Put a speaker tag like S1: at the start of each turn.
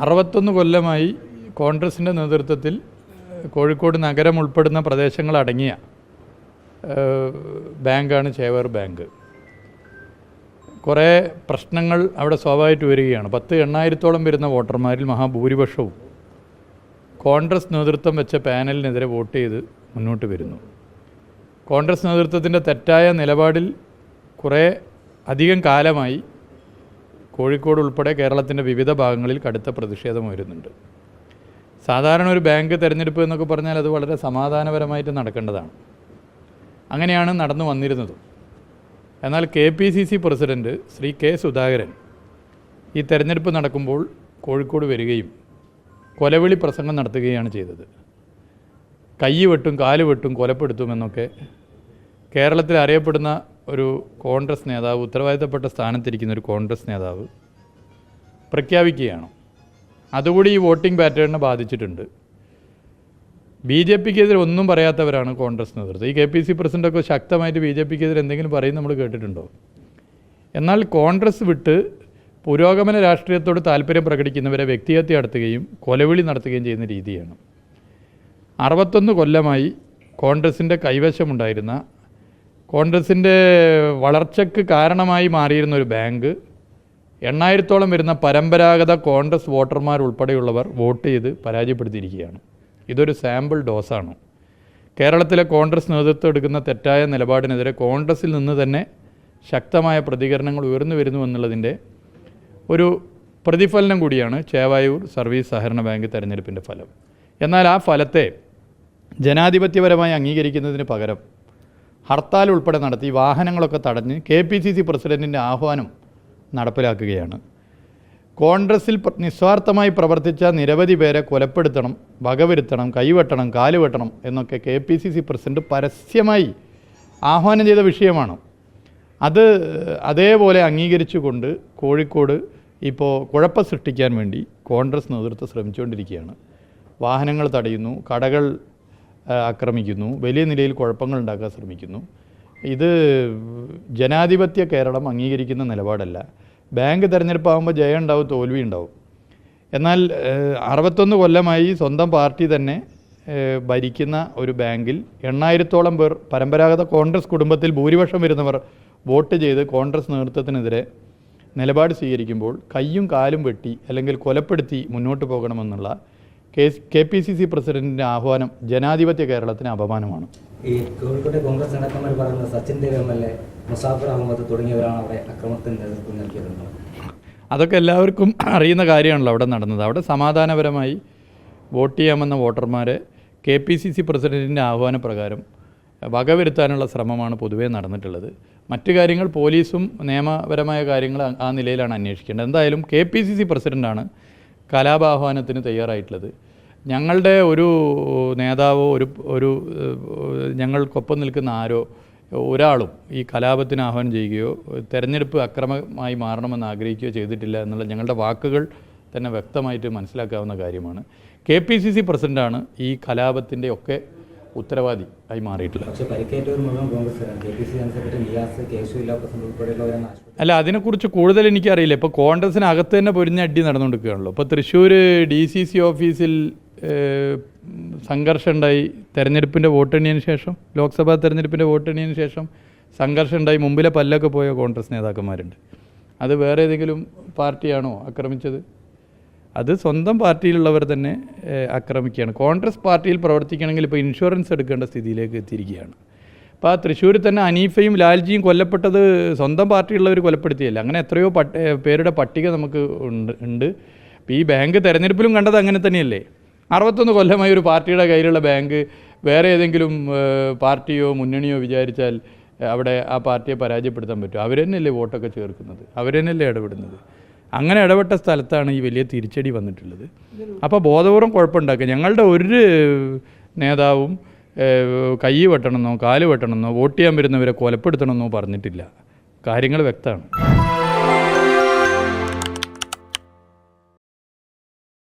S1: അറുപത്തൊന്ന് കൊല്ലമായി കോൺഗ്രസിന്റെ നേതൃത്വത്തിൽ കോഴിക്കോട് നഗരം ഉൾപ്പെടുന്ന പ്രദേശങ്ങളടങ്ങിയ ബാങ്കാണ് ചേവർ ബാങ്ക്. കുറേ പ്രശ്നങ്ങൾ അവിടെ സ്വാഭാവികമായിട്ട് വരികയാണ്. പത്ത് എണ്ണായിരത്തോളം വരുന്ന വോട്ടർമാരിൽ മഹാഭൂരിപക്ഷവും കോൺഗ്രസ് നേതൃത്വം വെച്ച പാനലിനെതിരെ വോട്ട് ചെയ്ത് മുന്നോട്ട് വരുന്നു. കോൺഗ്രസ് നേതൃത്വത്തിന്റെ തെറ്റായ നിലപാടിൽ കുറേ അധികം കാലമായി കോഴിക്കോട് ഉൾപ്പെടെ കേരളത്തിന്റെ വിവിധ ഭാഗങ്ങളിൽ കടുത്ത പ്രതിഷേധം വരുന്നുണ്ട് സാധാരണ ഒരു ബാങ്ക് തിരഞ്ഞെടുപ്പ് എന്നൊക്കെ പറഞ്ഞാൽ അത് വളരെ സമാധാനപരമായിട്ട് നടക്കേണ്ടതാണ്. അങ്ങനെയാണ് നടന്നു വന്നിരുന്നത്. എന്നാൽ K P C C president Shri K Sudhakaran ഈ തെരഞ്ഞെടുപ്പ് നടക്കുമ്പോൾ കോഴിക്കോട് വരികയും കൊലവിളി പ്രസംഗം നടത്തുകയാണ് ചെയ്തത്. കൈ വെട്ടും കാൽ വെട്ടും കൊലപ്പെടുത്തുമെന്നൊക്കെ കേരളത്തിൽ അറിയപ്പെടുന്ന ഒരു കോൺഗ്രസ് നേതാവ് ഉത്തരവാദിത്തപ്പെട്ട സ്ഥാനത്തിരിക്കുന്ന ഒരു കോൺഗ്രസ് നേതാവ് പ്രഖ്യാപിക്കുകയാണ്. അതുകൂടി ഈ വോട്ടിംഗ് പാറ്റേണിനെ ബാധിച്ചിട്ടുണ്ട്. ബി ജെ പിക്കെതിരെ ഒന്നും പറയാത്തവരാണ് കോൺഗ്രസ് നേതൃത്വം. ഈ കെ പി സി പ്രസിഡന്റൊക്കെ ശക്തമായിട്ട് ബി ജെ പിക്കെതിരെ എന്തെങ്കിലും പറയും നമ്മൾ കേട്ടിട്ടുണ്ടോ? എന്നാൽ കോൺഗ്രസ് വിട്ട് പുരോഗമന രാഷ്ട്രീയത്തോട് താല്പര്യം പ്രകടിക്കുന്നവരെ വ്യക്തിഹത്യ നടത്തുകയും കൊലവിളി നടത്തുകയും ചെയ്യുന്ന രീതിയാണ്. അറുപത്തൊന്ന് കൊല്ലമായി കോൺഗ്രസിന്റെ കൈവശമുണ്ടായിരുന്ന കോൺഗ്രസിന്റെ വളർച്ചയ്ക്ക് കാരണമായി മാറിയിരുന്ന ഒരു ബാങ്ക് എണ്ണായിരത്തോളം വരുന്ന പരമ്പരാഗത കോൺഗ്രസ് വോട്ടർമാർ ഉൾപ്പെടെയുള്ളവർ വോട്ട് ചെയ്ത് പരാജയപ്പെടുത്തിയിരിക്കുകയാണ്. ഇതൊരു സാമ്പിൾ ഡോസാണ്. കേരളത്തിലെ കോൺഗ്രസ് നേതൃത്വം എടുക്കുന്ന തെറ്റായ നിലപാടിനെതിരെ കോൺഗ്രസിൽ നിന്ന് തന്നെ ശക്തമായ പ്രതികരണങ്ങൾ ഉയർന്നു വരുന്നു എന്നുള്ളതിന്റെ ഒരു പ്രതിഫലനം കൂടിയാണ് ചേവായൂർ സർവീസ് സഹകരണ ബാങ്ക് തെരഞ്ഞെടുപ്പിന്റെ ഫലം. എന്നാൽ ആ ഫലത്തെ ജനാധിപത്യപരമായി അംഗീകരിക്കുന്നതിന് പകരം ഹർത്താൽ ഉൾപ്പെടെ നടത്തി വാഹനങ്ങളൊക്കെ തടഞ്ഞ് കെ പി സി സി പ്രസിഡന്റിന്റെ ആഹ്വാനം നടപ്പിലാക്കുകയാണ്. കോൺഗ്രസിൽ നിസ്വാർത്ഥമായി പ്രവർത്തിച്ച നിരവധി പേരെ കൊലപ്പെടുത്തണം വകവരുത്തണം കൈവെട്ടണം കാലുവെട്ടണം എന്നൊക്കെ K P C C president പരസ്യമായി ആഹ്വാനം ചെയ്ത വിഷയമാണ്. അത് അതേപോലെ അംഗീകരിച്ചുകൊണ്ട് കോഴിക്കോട് ഇപ്പോൾ കുഴപ്പം സൃഷ്ടിക്കാൻ വേണ്ടി കോൺഗ്രസ് നേതൃത്വം ശ്രമിച്ചുകൊണ്ടിരിക്കുകയാണ്. വാഹനങ്ങൾ തടയുന്നു കടകൾ ആക്രമിക്കുന്നു. വലിയ നിലയിൽ കുഴപ്പങ്ങൾ ഉണ്ടാക്കാൻ ശ്രമിക്കുന്നു. ഇത് ജനാധിപത്യ കേരളം അംഗീകരിക്കുന്ന നിലപാടല്ല. ബാങ്ക് തിരഞ്ഞെടുപ്പാകുമ്പോൾ ജയം ഉണ്ടാവും തോൽവി ഉണ്ടാവും. എന്നാൽ അറുപത്തൊന്ന് കൊല്ലമായി സ്വന്തം പാർട്ടി തന്നെ ഭരിക്കുന്ന ഒരു ബാങ്കിൽ എണ്ണായിരത്തോളം പേർ പരമ്പരാഗത കോൺഗ്രസ് കുടുംബത്തിൽ ഭൂരിപക്ഷം വരുന്നവർ വോട്ട് ചെയ്ത് കോൺഗ്രസ് നേതൃത്വത്തിനെതിരെ നിലപാട് സ്വീകരിക്കുമ്പോൾ കയ്യും കാലും വെട്ടി അല്ലെങ്കിൽ കൊലപ്പെടുത്തി മുന്നോട്ട് പോകണമെന്നുള്ള K K P C C പ്രസിഡന്റിന്റെ ആഹ്വാനം ജനാധിപത്യ കേരളത്തിന് അപമാനമാണ്.
S2: ഈ കോഴിക്കോട്ടെ കോൺഗ്രസ് നേതാക്കന്മാർ പറയുന്നത് Sachin Dev M L A Muzaffar Ahmed തുടങ്ങിയവരാണ് അവിടെ അക്രമത്തിന് നേതൃത്വം
S1: അതൊക്കെ എല്ലാവർക്കും അറിയുന്ന കാര്യമാണല്ലോ അവിടെ നടന്നത്. അവിടെ സമാധാനപരമായി വോട്ട് ചെയ്യാമെന്ന വോട്ടർമാരെ കെ പി സി സി പ്രസിഡന്റിന്റെ ആഹ്വാനപ്രകാരം വകവരുത്താനുള്ള ശ്രമമാണ് പൊതുവേ നടന്നിട്ടുള്ളത്. മറ്റു കാര്യങ്ങൾ പോലീസും നിയമപരമായ കാര്യങ്ങൾ ആ- ആ നിലയിലാണ് അന്വേഷിക്കേണ്ടത്. എന്തായാലും കെ പി സി സി പ്രസിഡന്റാണ് കലാപാഹ്വാനത്തിന് തയ്യാറായിട്ടുള്ളത്. ഞങ്ങളുടെ ഒരു നേതാവോ ഒരു ഒരു ഞങ്ങൾക്കൊപ്പം നിൽക്കുന്ന ആരോ ഒരാളും ഈ കലാപത്തിന് ആഹ്വാനം ചെയ്യുകയോ തെരഞ്ഞെടുപ്പ് അക്രമമായി മാറണമെന്ന് ആഗ്രഹിക്കുകയോ ചെയ്തിട്ടില്ല എന്നുള്ള ഞങ്ങളുടെ വാക്കുകൾ തന്നെ വ്യക്തമായിട്ട് മനസ്സിലാക്കാവുന്ന കാര്യമാണ്. കെ പി സി സി പ്രസിഡന്റാണ് ഈ കലാപത്തിന്റെ ഒക്കെ ഉത്തരവാദി ആയി മാറിയിട്ടുള്ളത്. അല്ല അതിനെക്കുറിച്ച് കൂടുതൽ എനിക്കറിയില്ല. ഇപ്പോൾ കോൺഗ്രസിനകത്ത് തന്നെ പൊരിഞ്ഞ അടി നടന്നുകൊണ്ടിരിക്കുകയാണല്ലോ. ഇപ്പോൾ തൃശ്ശൂർ ഡി സി സി ഓഫീസിൽ ഏഹ്, സംഘർഷം ഉണ്ടായി തെരഞ്ഞെടുപ്പിന്റെ വോട്ടെണ്ണിയതിന് ശേഷം ലോക്സഭാ തെരഞ്ഞെടുപ്പിന്റെ വോട്ടെണ്ണിയതിന് ശേഷം സംഘർഷം ഉണ്ടായി മുമ്പിലെ പല്ലൊക്കെ പോയ കോൺഗ്രസ് നേതാക്കന്മാരുണ്ട്. അത് വേറെ ഏതെങ്കിലും പാർട്ടിയാണോ ആക്രമിച്ചത്? അത് സ്വന്തം പാർട്ടിയിലുള്ളവർ തന്നെ ആക്രമിക്കുകയാണ്. കോൺഗ്രസ് പാർട്ടിയിൽ പ്രവർത്തിക്കണമെങ്കിൽ ഇപ്പോൾ ഇൻഷുറൻസ് എടുക്കേണ്ട സ്ഥിതിയിലേക്ക് എത്തിയിരിക്കുകയാണ്. അപ്പോൾ ആ തൃശ്ശൂരിൽ തന്നെ അനീഫയും ലാൽജിയും കൊല്ലപ്പെട്ടത് സ്വന്തം പാർട്ടിയുള്ളവർ കൊലപ്പെടുത്തിയല്ല. അങ്ങനെ എത്രയോ പേരുടെ പട്ടിക നമുക്ക് ഉണ്ട് ഉണ്ട്. ഈ ബാങ്ക് തെരഞ്ഞെടുപ്പിലും കണ്ടത് അങ്ങനെ തന്നെയല്ലേ? അറുപത്തൊന്ന് കൊല്ലമായി ഒരു പാർട്ടിയുടെ കയ്യിലുള്ള ബാങ്ക് വേറെ ഏതെങ്കിലും പാർട്ടിയോ മുന്നണിയോ വിചാരിച്ചാൽ അവിടെ ആ പാർട്ടിയെ പരാജയപ്പെടുത്താൻ പറ്റും. അവർ തന്നെയല്ലേ വോട്ടൊക്കെ ചേർക്കുന്നത്? അവർ തന്നെയല്ലേ ഇടപെടുന്നത്? അങ്ങനെ ഇടപെട്ട സ്ഥലത്താണ് ഈ വലിയ തിരിച്ചടി വന്നിട്ടുള്ളത്. അപ്പോൾ ബോധപൂർവം കുഴപ്പമുണ്ടാക്കുക. ഞങ്ങളുടെ ഒരു നേതാവും കൈ വെട്ടണമെന്നോ കാൽ വെട്ടണമെന്നോ വോട്ട് ചെയ്യാൻ വരുന്നവരെ കൊലപ്പെടുത്തണമെന്നോ പറഞ്ഞിട്ടില്ല. കാര്യങ്ങൾ വ്യക്തമാണ്.